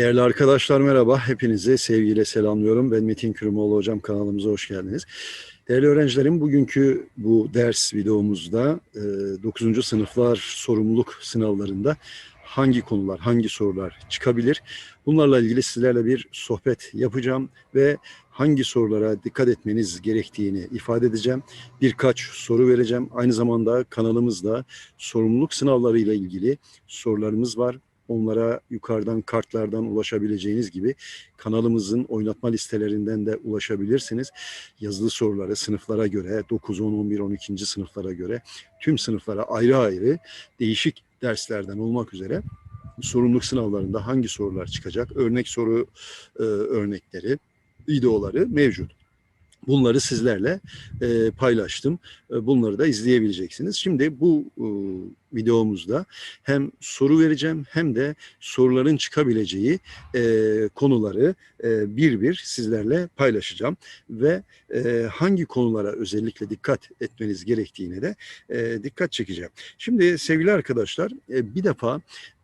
Değerli arkadaşlar merhaba. Hepinizi sevgiyle selamlıyorum. Ben Metin Kürümoğlu hocam kanalımıza hoş geldiniz. Değerli öğrencilerim bugünkü bu ders videomuzda 9. sınıflar sorumluluk sınavlarında hangi konular, hangi sorular çıkabilir? Bunlarla ilgili sizlerle bir sohbet yapacağım ve hangi sorulara dikkat etmeniz gerektiğini ifade edeceğim. Birkaç soru vereceğim. Aynı zamanda kanalımızda sorumluluk sınavlarıyla ilgili sorularımız var. Onlara yukarıdan kartlardan ulaşabileceğiniz gibi kanalımızın oynatma listelerinden de ulaşabilirsiniz. Yazılı soruları sınıflara göre 9, 10, 11, 12. sınıflara göre tüm sınıflara ayrı ayrı değişik derslerden olmak üzere sorumluluk sınavlarında hangi sorular çıkacak, örnek soru e, örnekleri, videoları mevcut. Bunları sizlerle e, paylaştım. E, bunları da izleyebileceksiniz. Şimdi bu e, videomuzda hem soru vereceğim hem de soruların çıkabileceği e, konuları e, bir bir sizlerle paylaşacağım. Ve e, hangi konulara özellikle dikkat etmeniz gerektiğine de e, dikkat çekeceğim. Şimdi sevgili arkadaşlar e, bir defa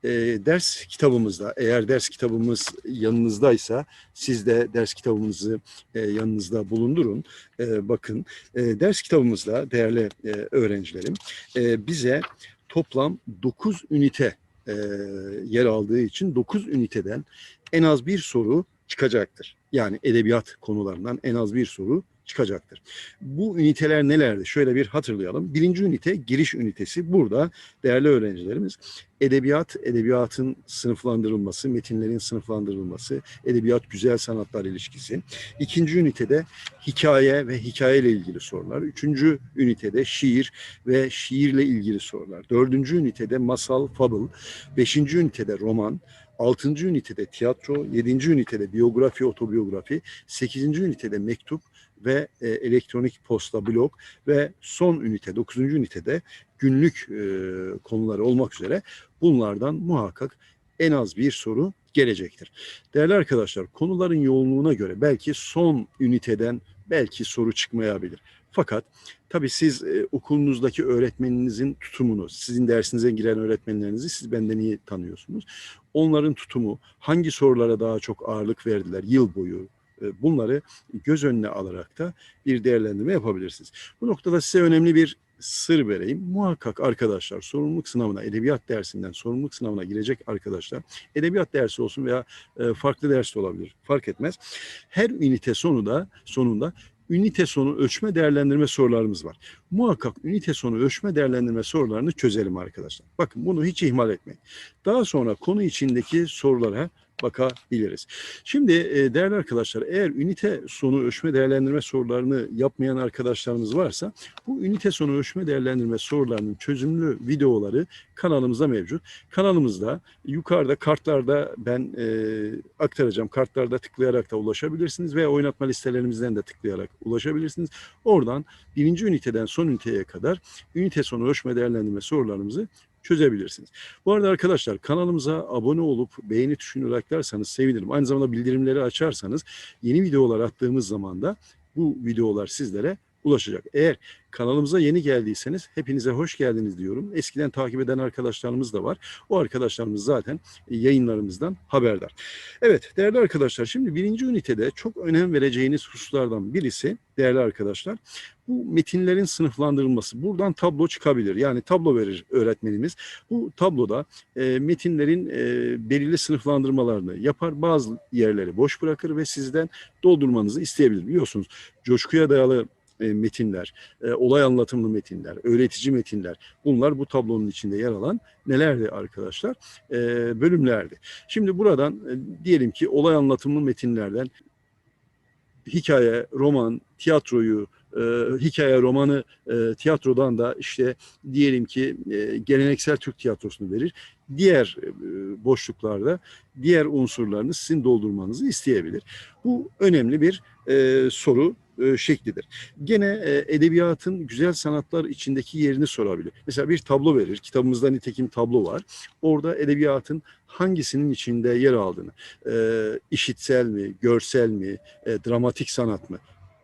e, ders kitabımızda eğer ders kitabımız yanınızdaysa siz de ders kitabımızı e, yanınızda bulundurun. E, bakın e, ders kitabımızda değerli e, öğrencilerim e, bize toplam 9 ünite e, yer aldığı için 9 üniteden en az bir soru çıkacaktır. Yani edebiyat konularından en az bir soru çıkacaktır. Bu üniteler nelerdi? Şöyle bir hatırlayalım. Birinci ünite giriş ünitesi. Burada değerli öğrencilerimiz edebiyat, edebiyatın sınıflandırılması, metinlerin sınıflandırılması, edebiyat güzel sanatlar ilişkisi. İkinci ünitede hikaye ve hikayeyle ilgili sorular. Üçüncü ünitede şiir ve şiirle ilgili sorular. Dördüncü ünitede masal, fable. Beşinci ünitede roman. Altıncı ünitede tiyatro, yedinci ünitede biyografi, otobiyografi, sekizinci ünitede mektup ve e, elektronik posta blog ve son ünite, dokuzuncu ünitede günlük e, konuları olmak üzere bunlardan muhakkak en az bir soru gelecektir. Değerli arkadaşlar konuların yoğunluğuna göre belki son üniteden belki soru çıkmayabilir. Fakat tabii siz e, okulunuzdaki öğretmeninizin tutumunu, sizin dersinize giren öğretmenlerinizi siz benden iyi tanıyorsunuz. Onların tutumu, hangi sorulara daha çok ağırlık verdiler yıl boyu, bunları göz önüne alarak da bir değerlendirme yapabilirsiniz. Bu noktada size önemli bir sır vereyim. Muhakkak arkadaşlar sorumluluk sınavına, edebiyat dersinden sorumluluk sınavına girecek arkadaşlar, edebiyat dersi olsun veya e, farklı ders de olabilir, fark etmez. Her ünite sonunda, sonunda ünite sonu ölçme değerlendirme sorularımız var. Muhakkak ünite sonu ölçme değerlendirme sorularını çözelim arkadaşlar. Bakın bunu hiç ihmal etmeyin. Daha sonra konu içindeki sorulara bakabiliriz. Şimdi e, değerli arkadaşlar eğer ünite sonu ölçme değerlendirme sorularını yapmayan arkadaşlarımız varsa bu ünite sonu ölçme değerlendirme sorularının çözümlü videoları kanalımızda mevcut. Kanalımızda yukarıda kartlarda ben e, aktaracağım. Kartlarda tıklayarak da ulaşabilirsiniz veya oynatma listelerimizden de tıklayarak ulaşabilirsiniz. Oradan birinci üniteden son üniteye kadar ünite sonu ölçme değerlendirme sorularımızı çözebilirsiniz. Bu arada arkadaşlar kanalımıza abone olup beğeni tuşunu tıklarsanız sevinirim. Aynı zamanda bildirimleri açarsanız yeni videolar attığımız zaman da bu videolar sizlere ulaşacak. Eğer kanalımıza yeni geldiyseniz hepinize hoş geldiniz diyorum. Eskiden takip eden arkadaşlarımız da var. O arkadaşlarımız zaten yayınlarımızdan haberdar. Evet değerli arkadaşlar şimdi birinci ünitede çok önem vereceğiniz hususlardan birisi değerli arkadaşlar bu metinlerin sınıflandırılması. Buradan tablo çıkabilir. Yani tablo verir öğretmenimiz. Bu tabloda e, metinlerin e, belirli sınıflandırmalarını yapar. Bazı yerleri boş bırakır ve sizden doldurmanızı isteyebilir. Biliyorsunuz coşkuya dayalı e, metinler, e, olay anlatımlı metinler, öğretici metinler bunlar bu tablonun içinde yer alan nelerdi arkadaşlar? E, bölümlerdi. Şimdi buradan diyelim ki olay anlatımlı metinlerden hikaye, roman, tiyatroyu, hikaye romanı tiyatrodan da işte diyelim ki geleneksel Türk tiyatrosunu verir. Diğer boşluklarda diğer unsurlarını sizin doldurmanızı isteyebilir. Bu önemli bir soru e, şeklidir. Gene e, edebiyatın güzel sanatlar içindeki yerini sorabilir. Mesela bir tablo verir. Kitabımızda nitekim tablo var. Orada edebiyatın hangisinin içinde yer aldığını, e, işitsel mi, görsel mi, dramatik sanat mı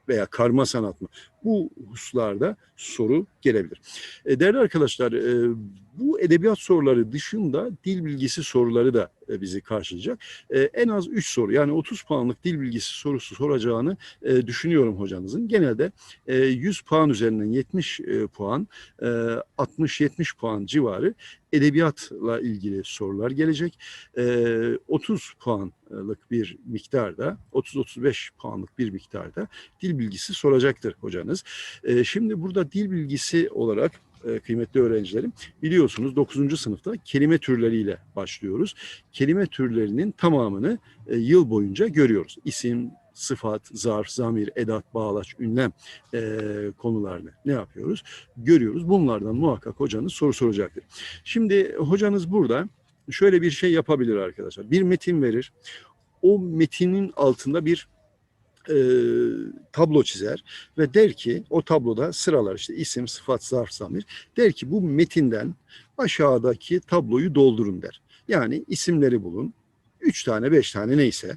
veya karma sanat mı? Bu hususlarda soru gelebilir. E, değerli arkadaşlar, e, bu edebiyat soruları dışında dil bilgisi soruları da e, bizi karşılayacak. E, en az 3 soru yani 30 puanlık dil bilgisi sorusu soracağını e, düşünüyorum hocanızın. Genelde e, 100 puan üzerinden 70 e, puan, e, 60-70 puan civarı edebiyatla ilgili sorular gelecek. E, 30 puanlık bir miktarda, 30-35 puanlık bir miktarda dil bilgisi soracaktır hocanız. E, şimdi burada dil bilgisi olarak e, kıymetli öğrencilerim biliyorsunuz 9. sınıfta kelime türleriyle başlıyoruz. Kelime türlerinin tamamını e, yıl boyunca görüyoruz. İsim, sıfat, zarf, zamir, edat, bağlaç, ünlem e, konularını ne yapıyoruz? Görüyoruz. Bunlardan muhakkak hocanız soru soracaktır. Şimdi hocanız burada şöyle bir şey yapabilir arkadaşlar. Bir metin verir. O metinin altında bir e, tablo çizer ve der ki o tabloda sıralar işte isim, sıfat, zarf, zamir der ki bu metinden aşağıdaki tabloyu doldurun der. Yani isimleri bulun. Üç tane, beş tane neyse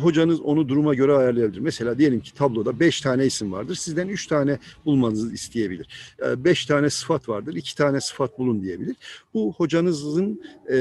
hocanız onu duruma göre ayarlayabilir. Mesela diyelim ki tabloda beş tane isim vardır. Sizden üç tane bulmanızı isteyebilir. E, beş tane sıfat vardır. iki tane sıfat bulun diyebilir. Bu hocanızın e,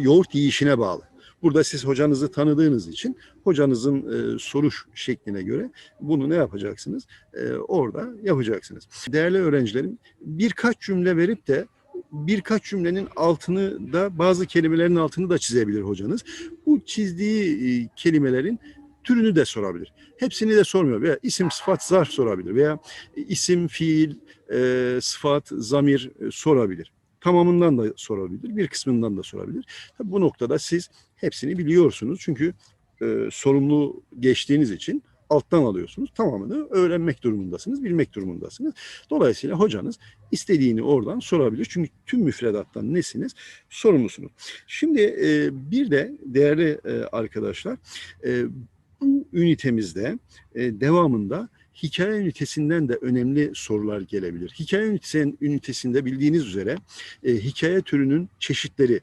yoğurt yiyişine bağlı. Burada siz hocanızı tanıdığınız için hocanızın e, soru şekline göre bunu ne yapacaksınız? E, orada yapacaksınız. Değerli öğrencilerim birkaç cümle verip de birkaç cümlenin altını da bazı kelimelerin altını da çizebilir hocanız. Bu çizdiği e, kelimelerin türünü de sorabilir. Hepsini de sormuyor. Veya isim, sıfat, zarf sorabilir. Veya isim, fiil, e, sıfat, zamir e, sorabilir. Tamamından da sorabilir, bir kısmından da sorabilir. Tabii bu noktada siz hepsini biliyorsunuz. Çünkü e, sorumlu geçtiğiniz için alttan alıyorsunuz. Tamamını öğrenmek durumundasınız, bilmek durumundasınız. Dolayısıyla hocanız istediğini oradan sorabilir. Çünkü tüm müfredattan nesiniz? Sorumlusunuz. Şimdi e, bir de değerli e, arkadaşlar e, bu ünitemizde e, devamında hikaye ünitesinden de önemli sorular gelebilir. Hikaye ünitesinde bildiğiniz üzere e, hikaye türünün çeşitleri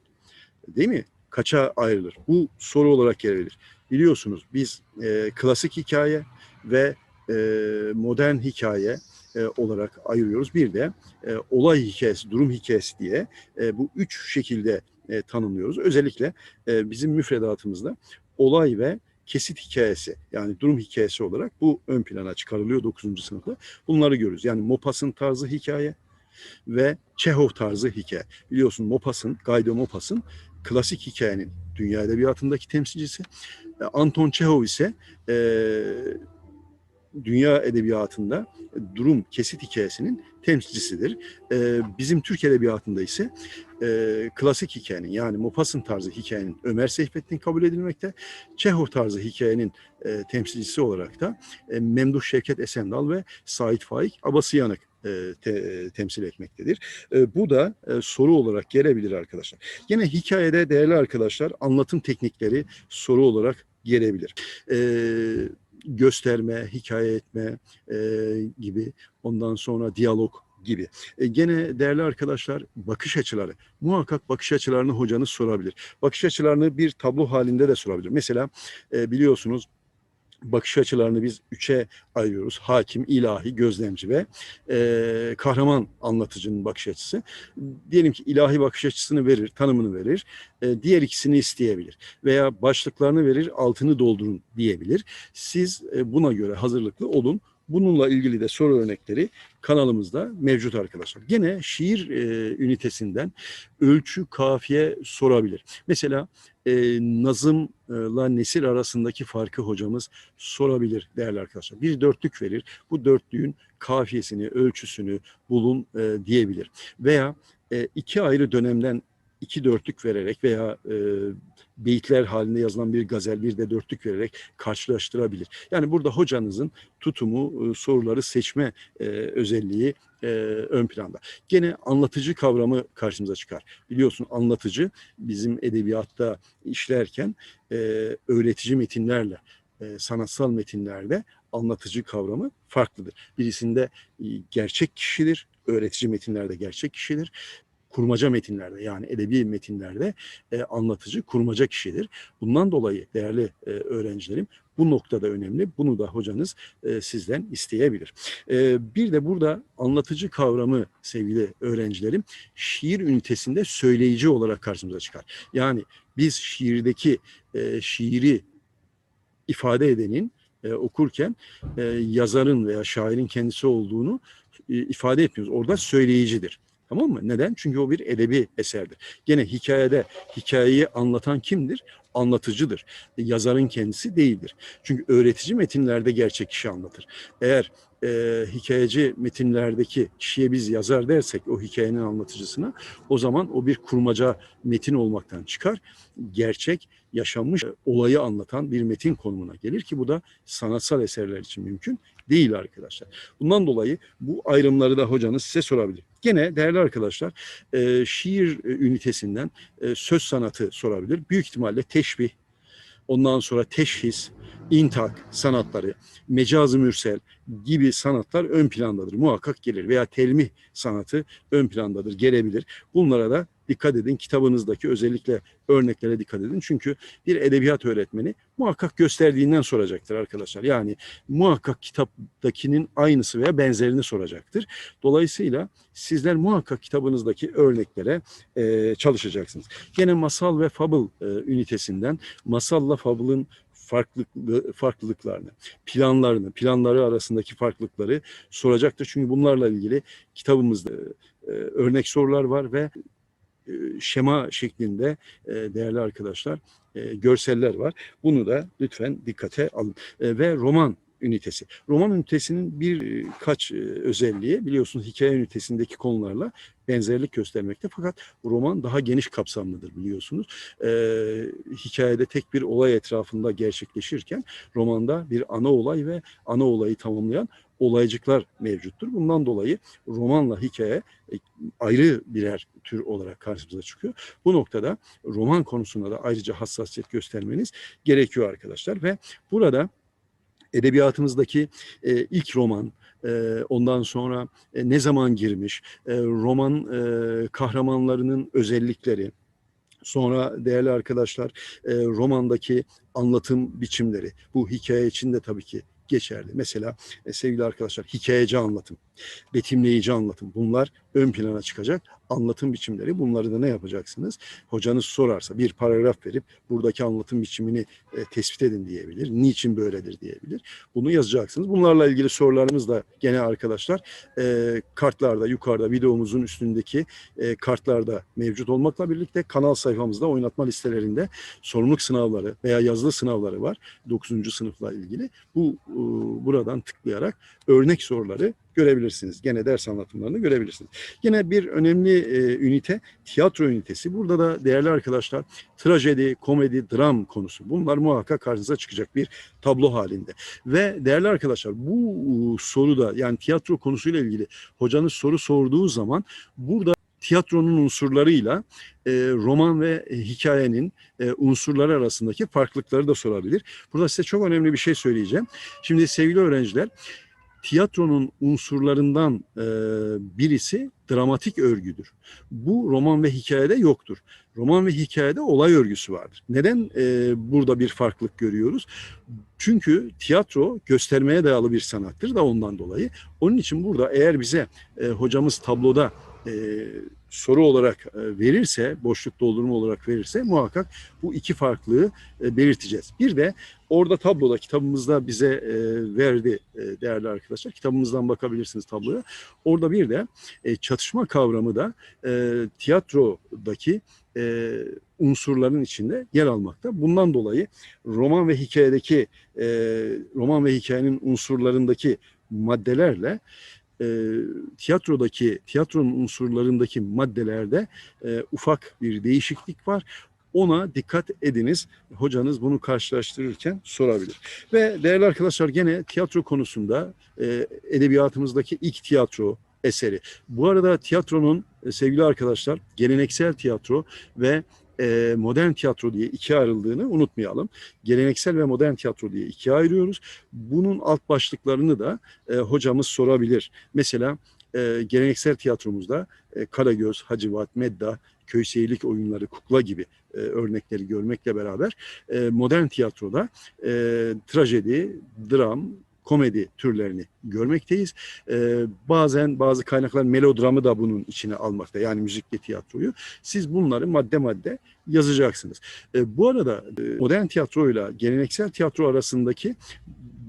değil mi? Kaça ayrılır? Bu soru olarak gelebilir. Biliyorsunuz biz e, klasik hikaye ve e, modern hikaye e, olarak ayırıyoruz. Bir de e, olay hikayesi, durum hikayesi diye e, bu üç şekilde e, tanımlıyoruz. Özellikle e, bizim müfredatımızda olay ve kesit hikayesi yani durum hikayesi olarak bu ön plana çıkarılıyor 9. sınıfta. Bunları görürüz. Yani Mopas'ın tarzı hikaye ve Çehov tarzı hikaye. Biliyorsun Mopas'ın, Gaydo Mopas'ın klasik hikayenin dünya edebiyatındaki temsilcisi. E, Anton Çehov ise e, dünya edebiyatında durum kesit hikayesinin temsilcisidir. E, bizim Türk edebiyatında ise e, klasik hikayenin yani Mopas'ın tarzı hikayenin Ömer Seyfettin kabul edilmekte. Çehov tarzı hikayenin e, temsilcisi olarak da e, Memduh Şevket Esendal ve Sait Faik Abasıyanık e, te, temsil etmektedir. E, bu da e, soru olarak gelebilir arkadaşlar. Yine hikayede değerli arkadaşlar anlatım teknikleri soru olarak gelebilir. E, gösterme, hikaye etme e, gibi ondan sonra diyalog gibi. E, gene değerli arkadaşlar bakış açıları. Muhakkak bakış açılarını hocanız sorabilir. Bakış açılarını bir tablo halinde de sorabilir. Mesela e, biliyorsunuz bakış açılarını biz üçe ayırıyoruz. Hakim, ilahi, gözlemci ve e, kahraman anlatıcının bakış açısı. Diyelim ki ilahi bakış açısını verir, tanımını verir. E, diğer ikisini isteyebilir. Veya başlıklarını verir, altını doldurun diyebilir. Siz e, buna göre hazırlıklı olun. Bununla ilgili de soru örnekleri kanalımızda mevcut arkadaşlar. Gene şiir e, ünitesinden ölçü, kafiye sorabilir. Mesela e, nazımla nesil arasındaki farkı hocamız sorabilir değerli arkadaşlar. Bir dörtlük verir. Bu dörtlüğün kafiyesini, ölçüsünü bulun e, diyebilir. Veya e, iki ayrı dönemden iki dörtlük vererek veya e, beyitler halinde yazılan bir gazel bir de dörtlük vererek karşılaştırabilir. Yani burada hocanızın tutumu, e, soruları seçme e, özelliği e, ön planda. Gene anlatıcı kavramı karşımıza çıkar. Biliyorsun anlatıcı bizim edebiyatta işlerken e, öğretici metinlerle, e, sanatsal metinlerde anlatıcı kavramı farklıdır. Birisinde e, gerçek kişidir, öğretici metinlerde gerçek kişidir kurmaca metinlerde yani edebi metinlerde e, anlatıcı kurmaca kişidir. Bundan dolayı değerli e, öğrencilerim bu noktada önemli. Bunu da hocanız e, sizden isteyebilir. E, bir de burada anlatıcı kavramı sevgili öğrencilerim şiir ünitesinde söyleyici olarak karşımıza çıkar. Yani biz şiirdeki e, şiiri ifade edenin e, okurken e, yazarın veya şairin kendisi olduğunu e, ifade etmiyoruz. Orada söyleyicidir. Tamam mı? Neden? Çünkü o bir edebi eserdir. Gene hikayede hikayeyi anlatan kimdir? Anlatıcıdır. Yazarın kendisi değildir. Çünkü öğretici metinlerde gerçek kişi anlatır. Eğer e, hikayeci metinlerdeki kişiye biz yazar dersek o hikayenin anlatıcısına o zaman o bir kurmaca metin olmaktan çıkar. Gerçek yaşanmış e, olayı anlatan bir metin konumuna gelir ki bu da sanatsal eserler için mümkün değil arkadaşlar. Bundan dolayı bu ayrımları da hocanız size sorabilir. Gene değerli arkadaşlar e, şiir ünitesinden e, söz sanatı sorabilir. Büyük ihtimalle teşbih, ondan sonra teşhis, intak sanatları, mecaz-ı mürsel gibi sanatlar ön plandadır. Muhakkak gelir veya telmih sanatı ön plandadır, gelebilir. Bunlara da dikkat edin. Kitabınızdaki özellikle örneklere dikkat edin. Çünkü bir edebiyat öğretmeni muhakkak gösterdiğinden soracaktır arkadaşlar. Yani muhakkak kitaptakinin aynısı veya benzerini soracaktır. Dolayısıyla sizler muhakkak kitabınızdaki örneklere e, çalışacaksınız. Gene masal ve fabıl e, ünitesinden masalla fabılın farklılık, farklılıklarını, planlarını, planları arasındaki farklılıkları soracaktır. Çünkü bunlarla ilgili kitabımızda e, örnek sorular var ve e, şema şeklinde e, değerli arkadaşlar e, görseller var. Bunu da lütfen dikkate alın. E, ve roman ünitesi. Roman ünitesinin birkaç e, özelliği biliyorsunuz hikaye ünitesindeki konularla benzerlik göstermekte fakat roman daha geniş kapsamlıdır biliyorsunuz. Ee, hikayede tek bir olay etrafında gerçekleşirken romanda bir ana olay ve ana olayı tamamlayan olaycıklar mevcuttur. Bundan dolayı romanla hikaye e, ayrı birer tür olarak karşımıza çıkıyor. Bu noktada roman konusunda da ayrıca hassasiyet göstermeniz gerekiyor arkadaşlar ve burada edebiyatımızdaki e, ilk roman, e, ondan sonra ne zaman girmiş, roman kahramanlarının özellikleri, sonra değerli arkadaşlar romandaki anlatım biçimleri, bu hikaye için de tabii ki geçerli. Mesela e, sevgili arkadaşlar hikayeci anlatım, betimleyici anlatım bunlar ön plana çıkacak anlatım biçimleri. Bunları da ne yapacaksınız? Hocanız sorarsa bir paragraf verip buradaki anlatım biçimini e, tespit edin diyebilir. Niçin böyledir diyebilir. Bunu yazacaksınız. Bunlarla ilgili sorularımız da gene arkadaşlar e, kartlarda yukarıda videomuzun üstündeki e, kartlarda mevcut olmakla birlikte kanal sayfamızda oynatma listelerinde sorumluluk sınavları veya yazılı sınavları var. 9. sınıfla ilgili. Bu e, buradan tıklayarak örnek soruları görebilirsiniz. Gene ders anlatımlarını görebilirsiniz. Yine bir önemli e, ünite tiyatro ünitesi. Burada da değerli arkadaşlar trajedi, komedi, dram konusu. Bunlar muhakkak karşınıza çıkacak bir tablo halinde. Ve değerli arkadaşlar bu soruda yani tiyatro konusuyla ilgili hocanız soru sorduğu zaman burada tiyatronun unsurlarıyla e, roman ve e, hikayenin e, unsurları arasındaki farklılıkları da sorabilir. Burada size çok önemli bir şey söyleyeceğim. Şimdi sevgili öğrenciler, tiyatronun unsurlarından e, birisi dramatik örgüdür. Bu roman ve hikayede yoktur. Roman ve hikayede olay örgüsü vardır. Neden e, burada bir farklılık görüyoruz? Çünkü tiyatro göstermeye dayalı bir sanattır da ondan dolayı. Onun için burada eğer bize e, hocamız tabloda e, soru olarak e, verirse, boşluk doldurma olarak verirse muhakkak bu iki farklılığı e, belirteceğiz. Bir de orada tabloda kitabımızda bize e, verdi değerli arkadaşlar. Kitabımızdan bakabilirsiniz tabloya. Orada bir de çatışma kavramı da tiyatrodaki unsurların içinde yer almakta. Bundan dolayı roman ve hikayedeki roman ve hikayenin unsurlarındaki maddelerle e, tiyatrodaki tiyatronun unsurlarındaki maddelerde e, ufak bir değişiklik var. Ona dikkat ediniz. Hocanız bunu karşılaştırırken sorabilir. Ve değerli arkadaşlar gene tiyatro konusunda e, edebiyatımızdaki ilk tiyatro eseri. Bu arada tiyatronun e, sevgili arkadaşlar geleneksel tiyatro ve e, modern tiyatro diye ikiye ayrıldığını unutmayalım. Geleneksel ve modern tiyatro diye ikiye ayırıyoruz. Bunun alt başlıklarını da e, hocamız sorabilir. Mesela e, geleneksel tiyatromuzda e, Karagöz, Hacivat, Medda, köy seyirlik oyunları, kukla gibi örnekleri görmekle beraber modern tiyatroda e, trajedi, dram, komedi türlerini görmekteyiz. E, bazen bazı kaynaklar melodramı da bunun içine almakta. Yani müzikli tiyatroyu. Siz bunları madde madde yazacaksınız. E, bu arada e, modern tiyatroyla geleneksel tiyatro arasındaki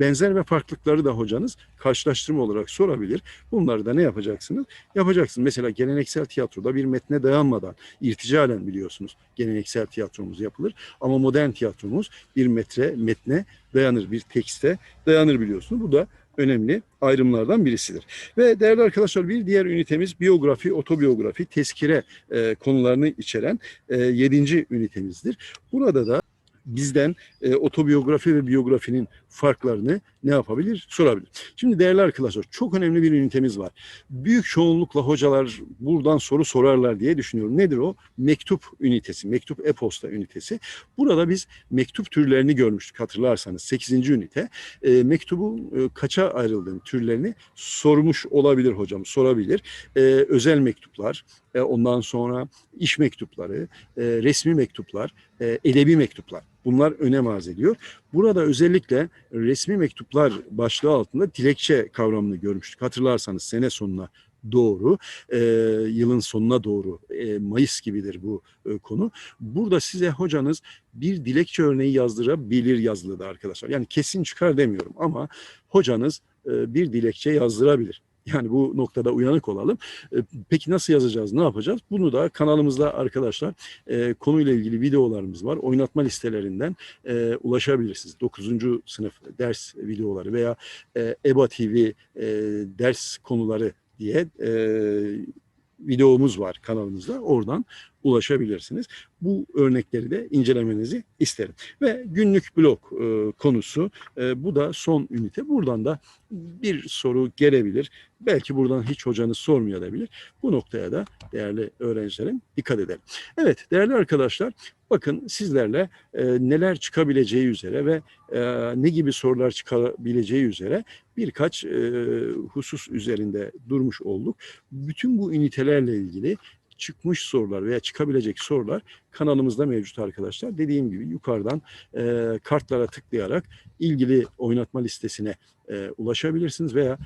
benzer ve farklılıkları da hocanız karşılaştırma olarak sorabilir. Bunları da ne yapacaksınız? Yapacaksınız. Mesela geleneksel tiyatroda bir metne dayanmadan irticalen biliyorsunuz geleneksel tiyatromuz yapılır. Ama modern tiyatromuz bir metre metne dayanır, bir tekste dayanır biliyorsunuz. Bu da önemli ayrımlardan birisidir. Ve değerli arkadaşlar bir diğer ünitemiz biyografi, otobiyografi, tezkire e, konularını içeren e, yedinci ünitemizdir. Burada da bizden e, otobiyografi ve biyografinin farklarını ne yapabilir? Sorabilir. Şimdi değerli arkadaşlar çok önemli bir ünitemiz var. Büyük çoğunlukla hocalar buradan soru sorarlar diye düşünüyorum. Nedir o? Mektup ünitesi, mektup e-posta ünitesi. Burada biz mektup türlerini görmüştük hatırlarsanız 8. ünite. E, mektubun e, kaça ayrıldığını, türlerini sormuş olabilir hocam, sorabilir. E, özel mektuplar, e, ondan sonra iş mektupları, e, resmi mektuplar, e, edebi mektuplar. Bunlar önem arz ediyor. Burada özellikle resmi mektuplar başlığı altında dilekçe kavramını görmüştük. Hatırlarsanız sene sonuna doğru, e, yılın sonuna doğru, e, Mayıs gibidir bu e, konu. Burada size hocanız bir dilekçe örneği yazdırabilir yazılıda arkadaşlar. Yani kesin çıkar demiyorum ama hocanız e, bir dilekçe yazdırabilir. Yani bu noktada uyanık olalım. E, Peki nasıl yazacağız, ne yapacağız? Bunu da kanalımızda arkadaşlar e, konuyla ilgili videolarımız var. Oynatma listelerinden e, ulaşabilirsiniz. 9. sınıf ders videoları veya EBA TV ders konuları diye videomuz var kanalımızda. Oradan ulaşabilirsiniz. Bu örnekleri de incelemenizi isterim. Ve günlük blok e, konusu e, bu da son ünite. Buradan da bir soru gelebilir. Belki buradan hiç hocanız sormayabilir. Bu noktaya da değerli öğrencilerim dikkat edelim. Evet değerli arkadaşlar bakın sizlerle e, neler çıkabileceği üzere ve e, ne gibi sorular çıkabileceği üzere birkaç e, husus üzerinde durmuş olduk. Bütün bu ünitelerle ilgili çıkmış sorular veya çıkabilecek sorular kanalımızda mevcut arkadaşlar. Dediğim gibi yukarıdan e, kartlara tıklayarak ilgili oynatma listesine e, ulaşabilirsiniz veya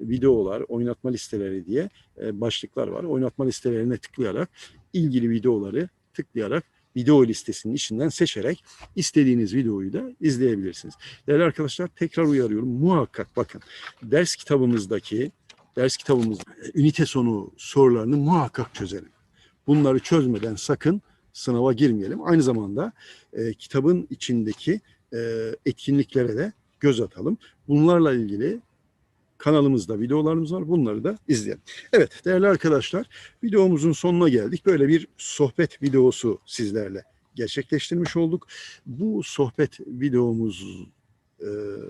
videolar, oynatma listeleri diye e, başlıklar var. Oynatma listelerine tıklayarak ilgili videoları tıklayarak video listesinin içinden seçerek istediğiniz videoyu da izleyebilirsiniz. Değerli arkadaşlar tekrar uyarıyorum. Muhakkak bakın ders kitabımızdaki ders kitabımız ünite sonu sorularını muhakkak çözelim. Bunları çözmeden sakın sınava girmeyelim. Aynı zamanda e, kitabın içindeki e, etkinliklere de göz atalım. Bunlarla ilgili kanalımızda videolarımız var. Bunları da izleyelim. Evet değerli arkadaşlar videomuzun sonuna geldik. Böyle bir sohbet videosu sizlerle gerçekleştirmiş olduk. Bu sohbet videomuz e,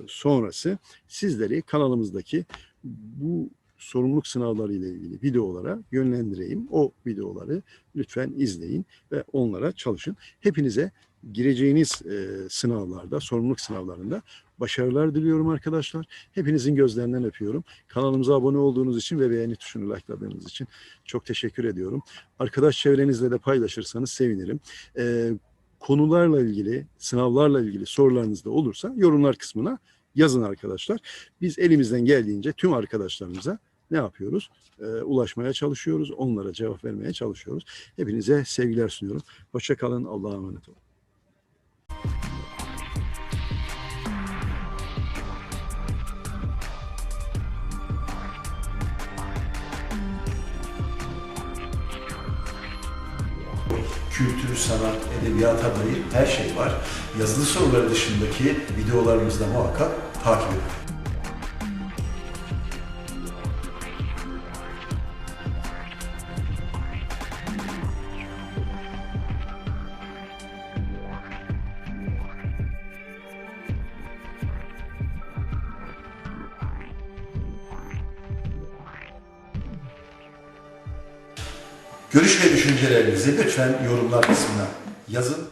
sonrası sizleri kanalımızdaki bu sorumluluk sınavları ile ilgili videolara yönlendireyim. O videoları lütfen izleyin ve onlara çalışın. Hepinize gireceğiniz e, sınavlarda, sorumluluk sınavlarında başarılar diliyorum arkadaşlar. Hepinizin gözlerinden öpüyorum. Kanalımıza abone olduğunuz için ve beğeni tuşunu likeladığınız için çok teşekkür ediyorum. Arkadaş çevrenizle de paylaşırsanız sevinirim. E, konularla ilgili, sınavlarla ilgili sorularınız da olursa yorumlar kısmına yazın arkadaşlar. Biz elimizden geldiğince tüm arkadaşlarımıza ne yapıyoruz? Ee, ulaşmaya çalışıyoruz. Onlara cevap vermeye çalışıyoruz. Hepinize sevgiler sunuyorum. Hoşça kalın. Allah'a emanet olun. Kültür, sanat, edebiyata dair her şey var. Yazılı soruları dışındaki videolarımızda muhakkak takip edin. Lütfen yorumlar kısmına yazın.